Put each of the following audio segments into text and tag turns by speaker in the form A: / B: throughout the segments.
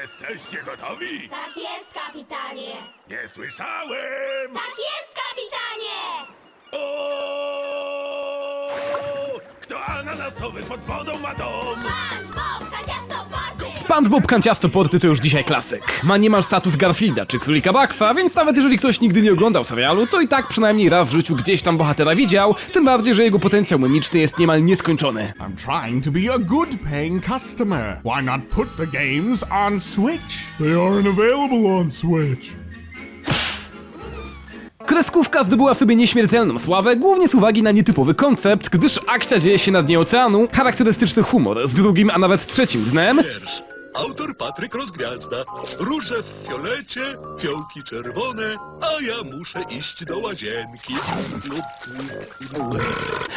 A: Jesteście gotowi?
B: Tak jest, kapitanie!
A: Nie słyszałem!
B: Tak jest, kapitanie!
A: O! Kto ananasowy pod wodą ma dom?
B: SpongeBob!
C: SpongeBob Kanciasto Porty to już dzisiaj klasyk. Ma niemal status Garfielda czy Królika Baxa, więc nawet jeżeli ktoś nigdy nie oglądał serialu, to i tak przynajmniej raz w życiu gdzieś tam bohatera widział, tym bardziej, że jego potencjał mimiczny jest niemal nieskończony.
D: I'm trying to be a good paying customer. Why not put the games on Switch? They aren't available on Switch.
C: Kreskówka zdobyła sobie nieśmiertelną sławę, głównie z uwagi na nietypowy koncept, gdyż akcja dzieje się na dnie oceanu, charakterystyczny humor z drugim, a nawet trzecim dnem.
E: Autor Patryk Rozgwiazda. Róże w fiolecie, fiołki czerwone, a ja muszę iść do łazienki.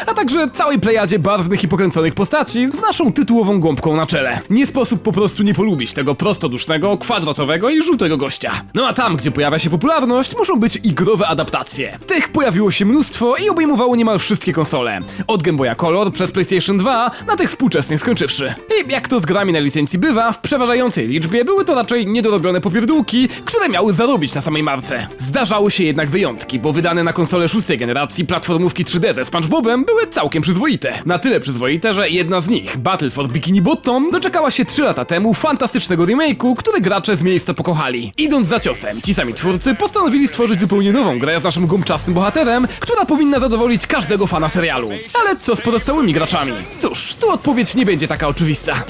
C: a także całej plejadzie barwnych i pokręconych postaci z naszą tytułową gąbką na czele. Nie sposób po prostu nie polubić tego prostodusznego, kwadratowego i żółtego gościa. No a tam, gdzie pojawia się popularność, muszą być igrowe adaptacje. Tych pojawiło się mnóstwo i obejmowało niemal wszystkie konsole. Od Game Boya Color przez PlayStation 2 na tych współczesnych skończywszy. I jak to z grami na licencji bywa, w przeważającej liczbie były to raczej niedorobione popierdółki, które miały zarobić na samej marce. Zdarzały się jednak wyjątki, bo wydane na konsolę szóstej generacji platformówki 3D ze SpongeBobem były całkiem przyzwoite. Na tyle przyzwoite, że jedna z nich, Battle for Bikini Bottom, doczekała się 3 lata temu fantastycznego remake'u, który gracze z miejsca pokochali. Idąc za ciosem, ci sami twórcy postanowili stworzyć zupełnie nową grę z naszym gumczastym bohaterem, która powinna zadowolić każdego fana serialu. Ale co z pozostałymi graczami? Cóż, tu odpowiedź nie będzie taka oczywista.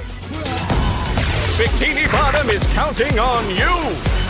F: Bikini Bottom is counting on you!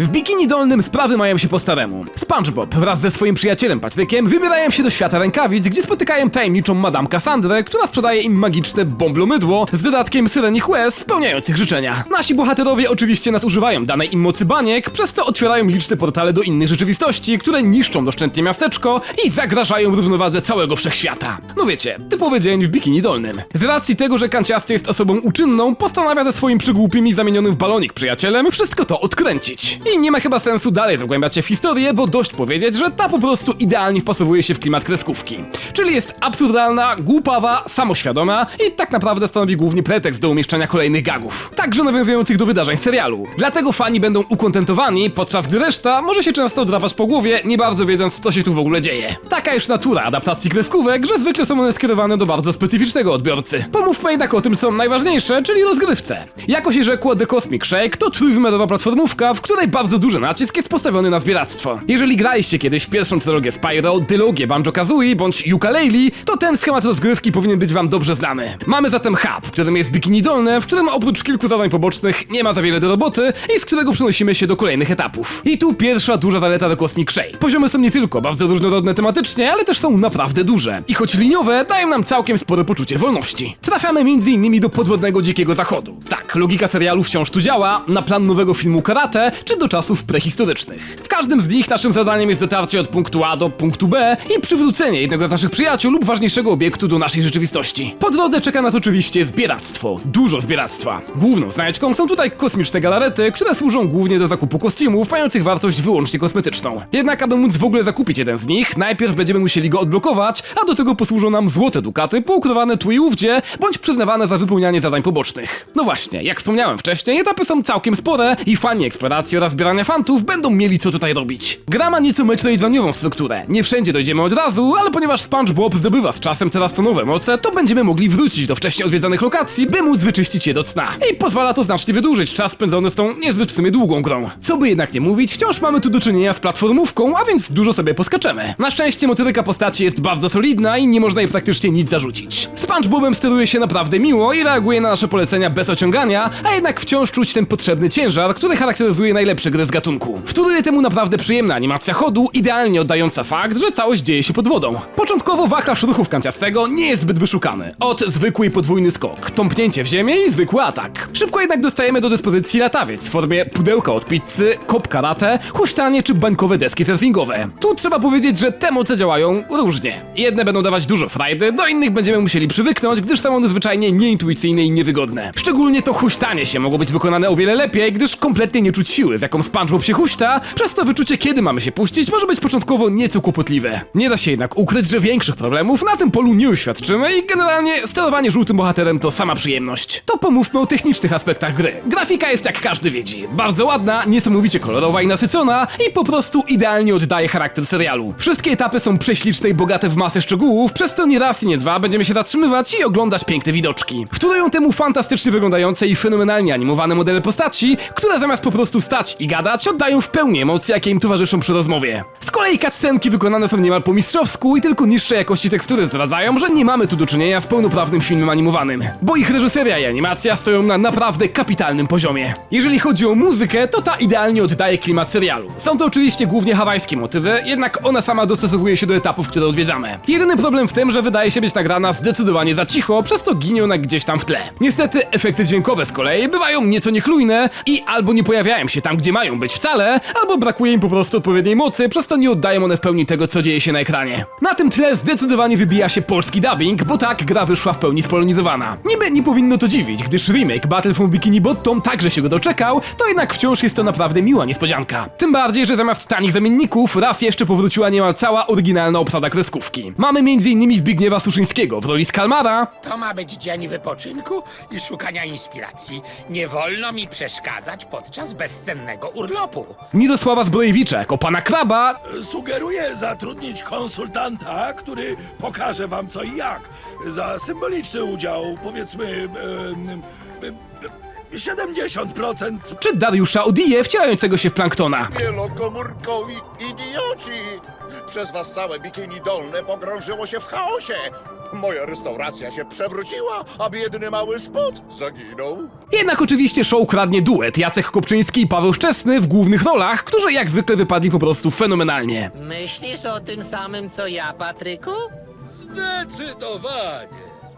C: W Bikini Dolnym sprawy mają się po staremu. SpongeBob wraz ze swoim przyjacielem Patrykiem wybierają się do świata rękawic, gdzie spotykają tajemniczą Madame Cassandrę, która sprzedaje im magiczne bomblomydło z dodatkiem syrenich łez spełniających życzenia. Nasi bohaterowie oczywiście nadużywają danej im mocy baniek, przez co otwierają liczne portale do innych rzeczywistości, które niszczą doszczętnie miasteczko i zagrażają równowadze całego wszechświata. No wiecie, typowy dzień w Bikini Dolnym. Z racji tego, że Kanciasty jest osobą uczynną, postanawia ze swoim przygłupim i zamienionym w balonik przyjacielem wszystko to odkręcić. I nie ma chyba sensu dalej zagłębiać się w historię, bo dość powiedzieć, że ta po prostu idealnie wpasowuje się w klimat kreskówki. Czyli jest absurdalna, głupawa, samoświadoma i tak naprawdę stanowi głównie pretekst do umieszczania kolejnych gagów. Także nawiązujących do wydarzeń serialu. Dlatego fani będą ukontentowani, podczas gdy reszta może się często drapać po głowie, nie bardzo wiedząc co się tu w ogóle dzieje. Taka już natura adaptacji kreskówek, że zwykle są one skierowane do bardzo specyficznego odbiorcy. Pomówmy jednak o tym, co najważniejsze, czyli rozgrywce. Jako się rzekło, The Cosmic Shake to trójwymiarowa platformówka, w której bardzo duży nacisk jest postawiony na zbieractwo. Jeżeli graliście kiedyś pierwszą trylogię Spyro, dylogię Banjo-Kazooie bądź Yooka-Laylee, to ten schemat rozgrywki powinien być wam dobrze znany. Mamy zatem hub, w którym jest bikini dolne, w którym oprócz kilku zadań pobocznych nie ma za wiele do roboty i z którego przenosimy się do kolejnych etapów. I tu pierwsza duża zaleta do Cosmic Shake. Poziomy są nie tylko bardzo różnorodne tematycznie, ale też są naprawdę duże. I choć liniowe, dają nam całkiem spore poczucie wolności. Trafiamy m.in. do podwodnego dzikiego zachodu. Tak, logika serialu wciąż tu działa, na plan nowego filmu karate, czy do czasów prehistorycznych. W każdym z nich naszym zadaniem jest dotarcie od punktu A do punktu B i przywrócenie jednego z naszych przyjaciół lub ważniejszego obiektu do naszej rzeczywistości. Po drodze czeka nas oczywiście zbieractwo. Dużo zbieractwa. Główną znajdźką są tutaj kosmiczne galarety, które służą głównie do zakupu kostiumów mających wartość wyłącznie kosmetyczną. Jednak aby móc w ogóle zakupić jeden z nich, najpierw będziemy musieli go odblokować, a do tego posłużą nam złote dukaty poukrywane tu i ówdzie, bądź przyznawane za wypełnianie zadań pobocznych. No właśnie, jak wspomniałem wcześniej, etapy są całkiem spore i fani eksploracji oraz zbierania fantów będą mieli co tutaj robić. Gra ma nieco metroidvaniową strukturę. Nie wszędzie dojdziemy od razu, ale ponieważ SpongeBob zdobywa z czasem coraz to nowe moce, to będziemy mogli wrócić do wcześniej odwiedzanych lokacji, by móc wyczyścić je do cna. I pozwala to znacznie wydłużyć czas spędzony z tą niezbyt w sumie długą grą. Co by jednak nie mówić, wciąż mamy tu do czynienia z platformówką, a więc dużo sobie poskaczemy. Na szczęście motoryka postaci jest bardzo solidna i nie można jej praktycznie nic zarzucić. SpongeBobem steruje się naprawdę miło i reaguje na nasze polecenia bez ociągania, a jednak wciąż czuć ten potrzebny ciężar, który charakteryzuje najlepsze gry z gatunku. Wtóruje temu naprawdę przyjemna animacja chodu, idealnie oddająca fakt, że całość dzieje się pod wodą. Początkowo wachlarz ruchów kanciastego nie jest zbyt wyszukany. Od zwykły i podwójny skok, tąpnięcie w ziemię i zwykły atak. Szybko jednak dostajemy do dyspozycji latawiec w formie pudełka od pizzy, kop karate, huśtanie czy bańkowe deski surfingowe. Tu trzeba powiedzieć, że te moce działają różnie. Jedne będą dawać dużo frajdy, do innych będziemy musieli przywyknąć, gdyż są one zwyczajnie nieintuicyjne i niewygodne. Szczególnie to huśtanie się mogło być wykonane o wiele lepiej, gdyż kompletnie nie czuć siły, jaką SpongeBob się huśta, przez co wyczucie kiedy mamy się puścić może być początkowo nieco kłopotliwe. Nie da się jednak ukryć, że większych problemów na tym polu nie uświadczymy i generalnie sterowanie żółtym bohaterem to sama przyjemność. To pomówmy o technicznych aspektach gry. Grafika jest jak każdy widzi. Bardzo ładna, niesamowicie kolorowa i nasycona i po prostu idealnie oddaje charakter serialu. Wszystkie etapy są prześliczne i bogate w masę szczegółów, przez co nie raz i nie dwa będziemy się zatrzymywać i oglądać piękne widoczki. Wtórują temu fantastycznie wyglądające i fenomenalnie animowane modele postaci, które zamiast po prostu stać i gadać, oddają w pełni emocje, jakie im towarzyszą przy rozmowie. Z kolei cutscenki wykonane są niemal po mistrzowsku i tylko niższe jakości tekstury zdradzają, że nie mamy tu do czynienia z pełnoprawnym filmem animowanym, bo ich reżyseria i animacja stoją na naprawdę kapitalnym poziomie. Jeżeli chodzi o muzykę, to ta idealnie oddaje klimat serialu. Są to oczywiście głównie hawajskie motywy, jednak ona sama dostosowuje się do etapów, które odwiedzamy. Jedyny problem w tym, że wydaje się być nagrana zdecydowanie za cicho, przez to ginie ona gdzieś tam w tle. Niestety efekty dźwiękowe z kolei bywają nieco niechlujne i albo nie pojawiają się tam, gdzie mają być wcale, albo brakuje im po prostu odpowiedniej mocy, przez to nie oddają one w pełni tego, co dzieje się na ekranie. Na tym tle zdecydowanie wybija się polski dubbing, bo tak gra wyszła w pełni spolonizowana. Niby nie powinno to dziwić, gdyż remake Battle from Bikini Bottom także się go doczekał, to jednak wciąż jest to naprawdę miła niespodzianka. Tym bardziej, że zamiast tanich zamienników raz jeszcze powróciła niemal cała oryginalna obsada kreskówki. Mamy m.in. Zbigniewa Suszyńskiego w roli Skalmara,
G: To ma być dzień wypoczynku i szukania inspiracji. Nie wolno mi przeszkadzać podczas bezcennego urlopu.
C: Mirosława Zbrojewicza jako pana Kraba
A: Sugeruję zatrudnić konsultanta, który pokaże wam co i jak. Za symboliczny udział, powiedzmy, em, em, 70%.
C: czy Dariusza Odije wcielającego się w Planktona.
F: Wielokomórkowi idioci! Przez was całe bikini dolne pogrążyło się w chaosie. Moja restauracja się przewróciła, a biedny mały spot zaginął.
C: Jednak oczywiście show kradnie duet Jacek Kopczyński i Paweł Szczesny w głównych rolach, którzy jak zwykle wypadli po prostu fenomenalnie.
H: Myślisz o tym samym co ja, Patryku?
E: Zdecydowanie.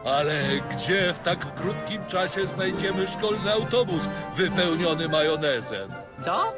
E: Ale gdzie w tak krótkim czasie znajdziemy szkolny autobus wypełniony majonezem?
H: Co?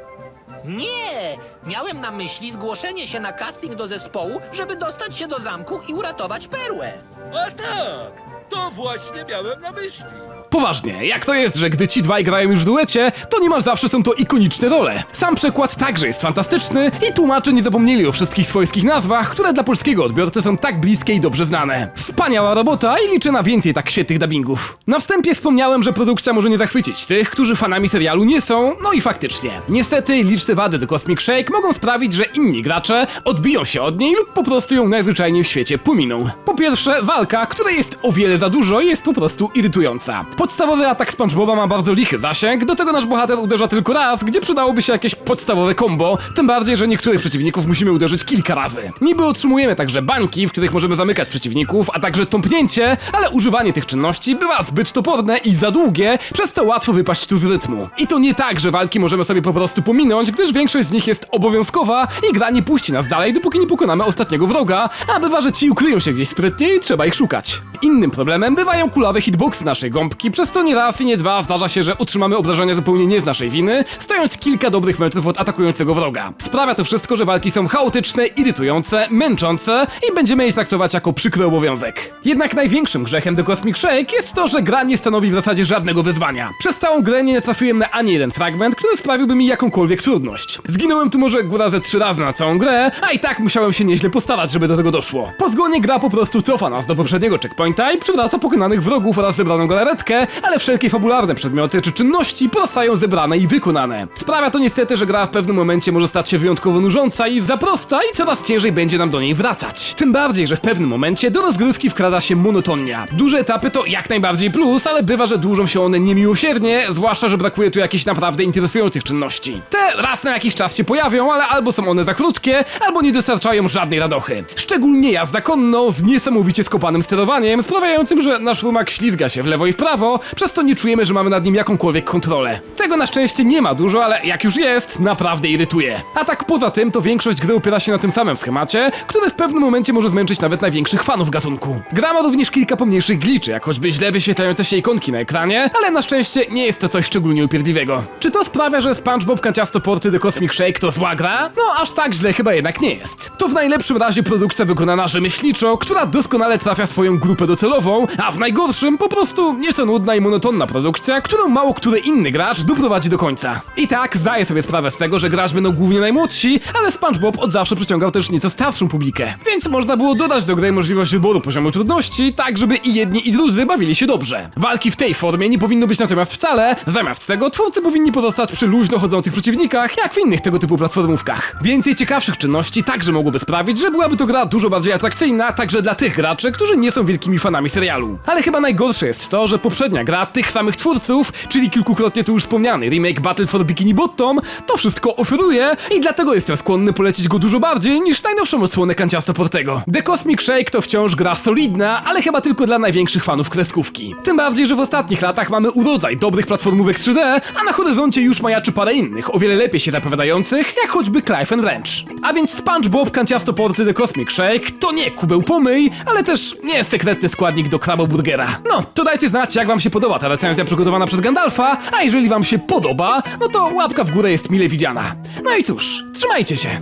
H: Nie! Miałem na myśli zgłoszenie się na casting do zespołu, żeby dostać się do zamku i uratować perłę.
E: A tak, to właśnie miałem na myśli.
C: Poważnie, jak to jest, że gdy ci dwaj grają już w duecie, to niemal zawsze są to ikoniczne role. Sam przekład także jest fantastyczny i tłumacze nie zapomnieli o wszystkich swojskich nazwach, które dla polskiego odbiorcy są tak bliskie i dobrze znane. Wspaniała robota i liczę na więcej tak świetnych dubbingów. Na wstępie wspomniałem, że produkcja może nie zachwycić tych, którzy fanami serialu nie są, no i faktycznie. Niestety liczne wady do Cosmic Shake mogą sprawić, że inni gracze odbiją się od niej lub po prostu ją najzwyczajniej w świecie pominą. Po pierwsze, walka, której jest o wiele za dużo jest po prostu irytująca. Podstawowy atak SpongeBoba ma bardzo lichy zasięg, do tego nasz bohater uderza tylko raz, gdzie przydałoby się jakieś podstawowe combo, tym bardziej, że niektórych przeciwników musimy uderzyć kilka razy. Niby otrzymujemy także bańki, w których możemy zamykać przeciwników, a także tąpnięcie, ale używanie tych czynności bywa zbyt toporne i za długie, przez co łatwo wypaść tu z rytmu. I to nie tak, że walki możemy sobie po prostu pominąć, gdyż większość z nich jest obowiązkowa i gra nie puści nas dalej, dopóki nie pokonamy ostatniego wroga, a bywa, że ci ukryją się gdzieś sprytnie i trzeba ich szukać. Innym problemem bywają kulawe hitboxy naszej gąbki, przez co nie raz i nie dwa zdarza się, że otrzymamy obrażenia zupełnie nie z naszej winy, stojąc kilka dobrych metrów od atakującego wroga. Sprawia to wszystko, że walki są chaotyczne, irytujące, męczące i będziemy je traktować jako przykry obowiązek. Jednak największym grzechem do Cosmic Shake jest to, że gra nie stanowi w zasadzie żadnego wyzwania. Przez całą grę nie trafiłem na ani jeden fragment, który sprawiłby mi jakąkolwiek trudność. Zginąłem tu może góra ze trzy razy na całą grę, a i tak musiałem się nieźle postarać, żeby do tego doszło. Po zgonie gra po prostu cofa nas do poprzedniego checkpointa i przywraca pokonanych wrogów oraz zebraną galaretkę, ale wszelkie fabularne przedmioty czy czynności pozostają zebrane i wykonane. Sprawia to niestety, że gra w pewnym momencie może stać się wyjątkowo nużąca i za prosta i coraz ciężej będzie nam do niej wracać. Tym bardziej, że w pewnym momencie do rozgrywki wkrada się monotonia. Duże etapy to jak najbardziej plus, ale bywa, że dłużą się one niemiłosiernie, zwłaszcza, że brakuje tu jakichś naprawdę interesujących czynności. Te raz na jakiś czas się pojawią, ale albo są one za krótkie, albo nie dostarczają żadnej radochy. Szczególnie jazda konno z niesamowicie skopanym sterowaniem, sprawiającym, że nasz rumak ślizga się w lewo i w prawo, przez to nie czujemy, że mamy nad nim jakąkolwiek kontrolę. Tego na szczęście nie ma dużo, ale jak już jest, naprawdę irytuje. A tak poza tym, to większość gry opiera się na tym samym schemacie, który w pewnym momencie może zmęczyć nawet największych fanów gatunku. Gra ma również kilka pomniejszych gliczy, jak choćby źle wyświetlające się ikonki na ekranie, ale na szczęście nie jest to coś szczególnie upierdliwego. Czy to sprawia, że SpongeBob kanciasto porty do Cosmic Shake to zła gra? No aż tak źle chyba jednak nie jest. To w najlepszym razie produkcja wykonana rzemieślniczo, która doskonale trafia swoją grupę docelową, A w najgorszym po prostu nieco nudna i monotonna produkcja, którą mało który inny gracz doprowadzi do końca. I tak zdaję sobie sprawę z tego, że grać będą głównie najmłodsi, ale SpongeBob od zawsze przyciągał też nieco starszą publikę. Więc można było dodać do gry możliwość wyboru poziomu trudności, tak żeby i jedni i drudzy bawili się dobrze. Walki w tej formie nie powinno być natomiast wcale, zamiast tego twórcy powinni pozostać przy luźno chodzących przeciwnikach, jak w innych tego typu platformówkach. Więcej ciekawszych czynności także mogłoby sprawić, że byłaby to gra dużo bardziej atrakcyjna, także dla tych graczy, którzy nie są wielkimi fanami serialu. Ale chyba najgorsze jest to, że poprzednia gra tych samych twórców, czyli kilkukrotnie tu już wspomniany remake Battle for Bikini Bottom, to wszystko oferuje i dlatego jestem skłonny polecić go dużo bardziej niż najnowszą odsłonę Kanciasto Portego. The Cosmic Shake to wciąż gra solidna, ale chyba tylko dla największych fanów kreskówki. Tym bardziej, że w ostatnich latach mamy urodzaj dobrych platformówek 3D, a na horyzoncie już majaczy parę innych, o wiele lepiej się zapowiadających, jak choćby Clive and Wrench. A więc SpongeBob Kanciasto Porty The Cosmic Shake to nie kubeł pomyj, ale też nie sekretny składnik do kraboburgera. No, to dajcie znać, jak wam się podoba ta recenzja przygotowana przez Gandalfa, a jeżeli wam się podoba, no to łapka w górę jest mile widziana. No i cóż, trzymajcie się!